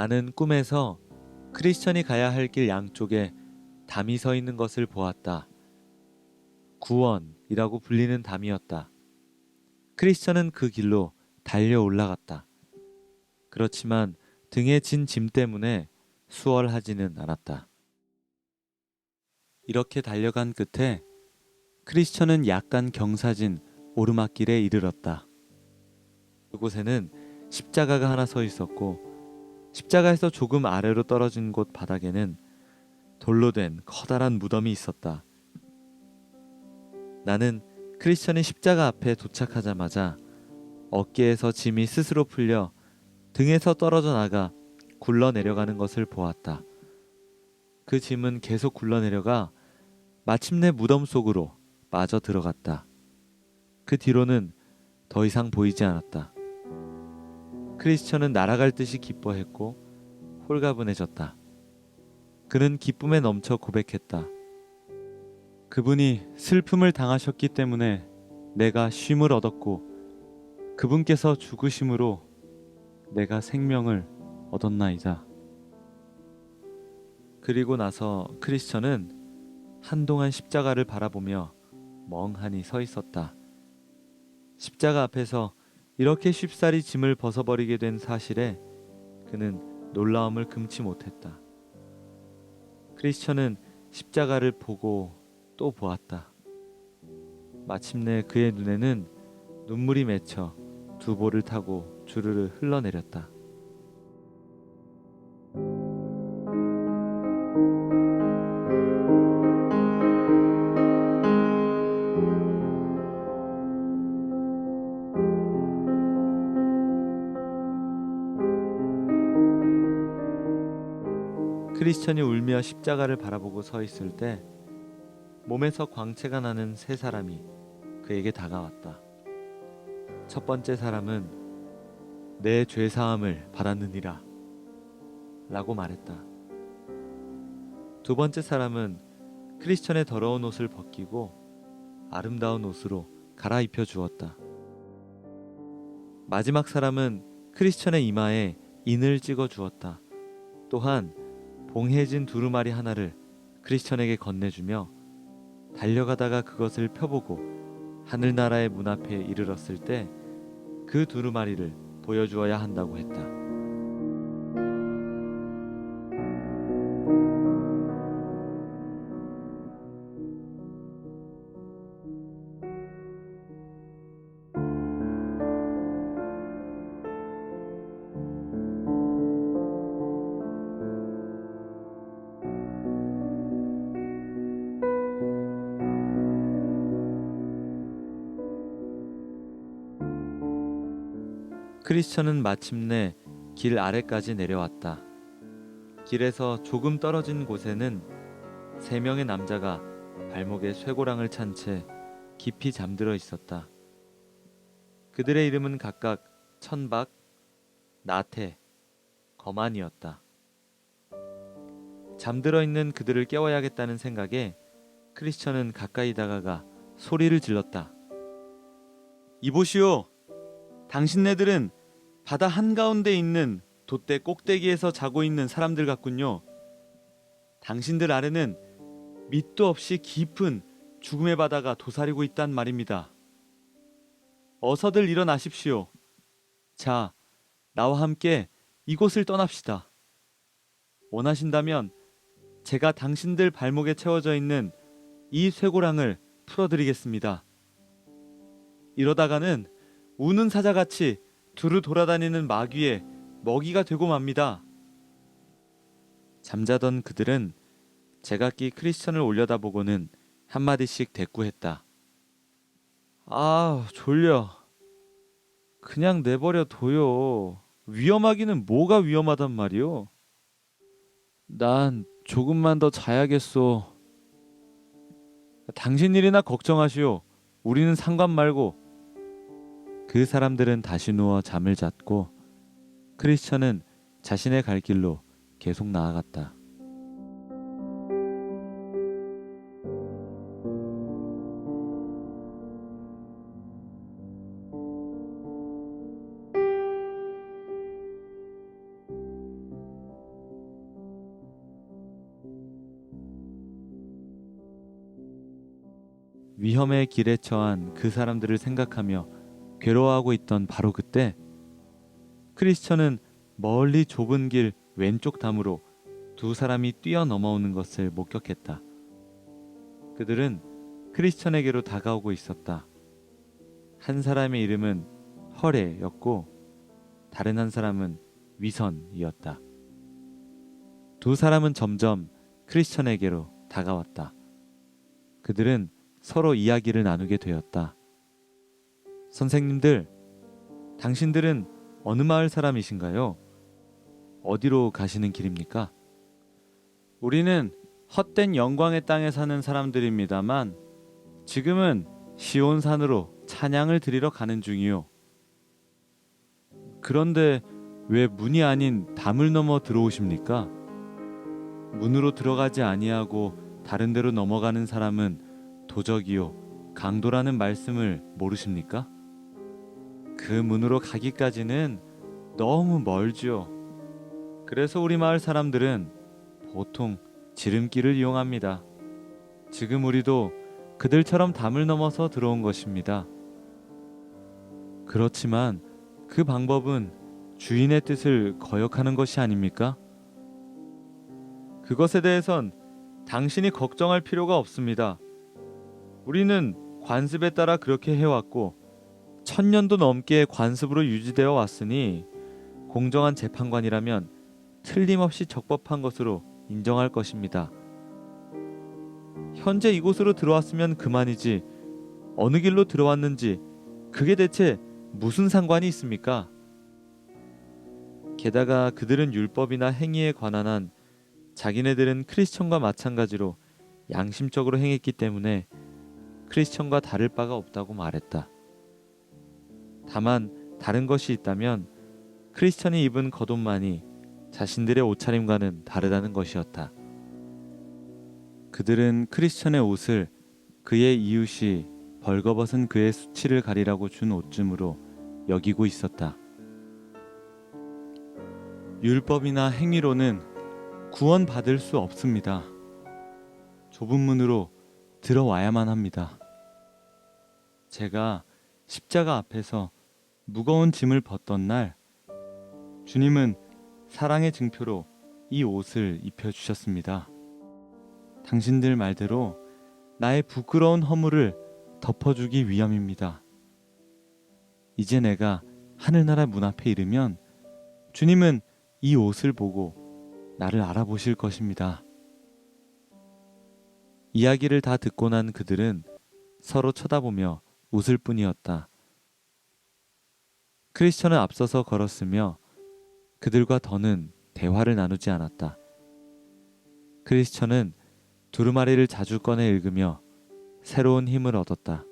나는 꿈에서 크리스천이 가야 할 길 양쪽에 담이 서 있는 것을 보았다. 구원이라고 불리는 담이었다. 크리스천은 그 길로 달려 올라갔다. 그렇지만 등에 진 짐 때문에 수월하지는 않았다. 이렇게 달려간 끝에 크리스천은 약간 경사진 오르막길에 이르렀다. 그곳에는 십자가가 하나 서 있었고 십자가에서 조금 아래로 떨어진 곳 바닥에는 돌로 된 커다란 무덤이 있었다. 나는 크리스천이 십자가 앞에 도착하자마자 어깨에서 짐이 스스로 풀려 등에서 떨어져 나가 굴러 내려가는 것을 보았다. 그 짐은 계속 굴러 내려가 마침내 무덤 속으로 빠져 들어갔다. 그 뒤로는 더 이상 보이지 않았다. 크리스천은 날아갈 듯이 기뻐했고 홀가분해졌다. 그는 기쁨에 넘쳐 고백했다. 그분이 슬픔을 당하셨기 때문에 내가 쉼을 얻었고 그분께서 죽으심으로 내가 생명을 얻었나이다. 그리고 나서 크리스천은 한동안 십자가를 바라보며 멍하니 서 있었다. 십자가 앞에서 이렇게 쉽사리 짐을 벗어버리게 된 사실에 그는 놀라움을 금치 못했다. 크리스천은 십자가를 보고 또 보았다. 마침내 그의 눈에는 눈물이 맺혀 두 볼을 타고 주르르 흘러내렸다. 크리스천이 울며 십자가를 바라보고 서 있을 때 몸에서 광채가 나는 세 사람이 그에게 다가왔다. 첫 번째 사람은 내 죄사함을 받았느니라 라고 말했다. 두 번째 사람은 크리스천의 더러운 옷을 벗기고 아름다운 옷으로 갈아입혀 주었다. 마지막 사람은 크리스천의 이마에 인을 찍어 주었다. 또한 봉해진 두루마리 하나를 크리스천에게 건네주며 달려가다가 그것을 펴보고 하늘나라의 문 앞에 이르렀을 때 그 두루마리를 보여주어야 한다고 했다. 크리스천은 마침내 길 아래까지 내려왔다. 길에서 조금 떨어진 곳에는 세 명의 남자가 발목에 쇠고랑을 찬 채 깊이 잠들어 있었다. 그들의 이름은 각각 천박, 나태, 거만이었다. 잠들어 있는 그들을 깨워야겠다는 생각에 크리스천은 가까이 다가가 소리를 질렀다. 이보시오! 당신네들은 바다 한가운데 있는 돛대 꼭대기에서 자고 있는 사람들 같군요. 당신들 아래는 밑도 없이 깊은 죽음의 바다가 도사리고 있단 말입니다. 어서들 일어나십시오. 자, 나와 함께 이곳을 떠납시다. 원하신다면 제가 당신들 발목에 채워져 있는 이 쇠고랑을 풀어드리겠습니다. 이러다가는 우는 사자같이 두루 돌아다니는 마귀의 먹이가 되고 맙니다. 잠자던 그들은 제각기 크리스천을 올려다보고는 한마디씩 대꾸했다. 아, 졸려. 그냥 내버려 둬요. 위험하기는 뭐가 위험하단 말이오. 난 조금만 더 자야겠소. 당신 일이나 걱정하시오. 우리는 상관 말고 그 사람들은 다시 누워 잠을 잤고 크리스천은 자신의 갈 길로 계속 나아갔다. 위험의 길에 처한 그 사람들을 생각하며 괴로워하고 있던 바로 그때 크리스천은 멀리 좁은 길 왼쪽 담으로 두 사람이 뛰어 넘어오는 것을 목격했다. 그들은 크리스천에게로 다가오고 있었다. 한 사람의 이름은 허레였고 다른 한 사람은 위선이었다. 두 사람은 점점 크리스천에게로 다가왔다. 그들은 서로 이야기를 나누게 되었다. 선생님들, 당신들은 어느 마을 사람이신가요? 어디로 가시는 길입니까? 우리는 헛된 영광의 땅에 사는 사람들입니다만 지금은 시온산으로 찬양을 드리러 가는 중이요. 그런데 왜 문이 아닌 담을 넘어 들어오십니까? 문으로 들어가지 아니하고 다른 데로 넘어가는 사람은 도적이요 강도라는 말씀을 모르십니까? 그 문으로 가기까지는 너무 멀지요. 그래서 우리 마을 사람들은 보통 지름길을 이용합니다. 지금 우리도 그들처럼 담을 넘어서 들어온 것입니다. 그렇지만 그 방법은 주인의 뜻을 거역하는 것이 아닙니까? 그것에 대해선 당신이 걱정할 필요가 없습니다. 우리는 관습에 따라 그렇게 해왔고 천년도 넘게 관습으로 유지되어 왔으니 공정한 재판관이라면 틀림없이 적법한 것으로 인정할 것입니다. 현재 이곳으로 들어왔으면 그만이지 어느 길로 들어왔는지 그게 대체 무슨 상관이 있습니까? 게다가 그들은 율법이나 행위에 관한 한 자기네들은 크리스천과 마찬가지로 양심적으로 행했기 때문에 크리스천과 다를 바가 없다고 말했다. 다만 다른 것이 있다면 크리스천이 입은 겉옷만이 자신들의 옷차림과는 다르다는 것이었다. 그들은 크리스천의 옷을 그의 이웃이 벌거벗은 그의 수치를 가리라고 준 옷쯤으로 여기고 있었다. 율법이나 행위로는 구원받을 수 없습니다. 좁은 문으로 들어와야만 합니다. 제가 십자가 앞에서 무거운 짐을 벗던 날, 주님은 사랑의 증표로 이 옷을 입혀 주셨습니다. 당신들 말대로 나의 부끄러운 허물을 덮어주기 위함입니다. 이제 내가 하늘나라 문 앞에 이르면 주님은 이 옷을 보고 나를 알아보실 것입니다. 이야기를 다 듣고 난 그들은 서로 쳐다보며 웃을 뿐이었다. 크리스천은 앞서서 걸었으며 그들과 더는 대화를 나누지 않았다. 크리스천은 두루마리를 자주 꺼내 읽으며 새로운 힘을 얻었다.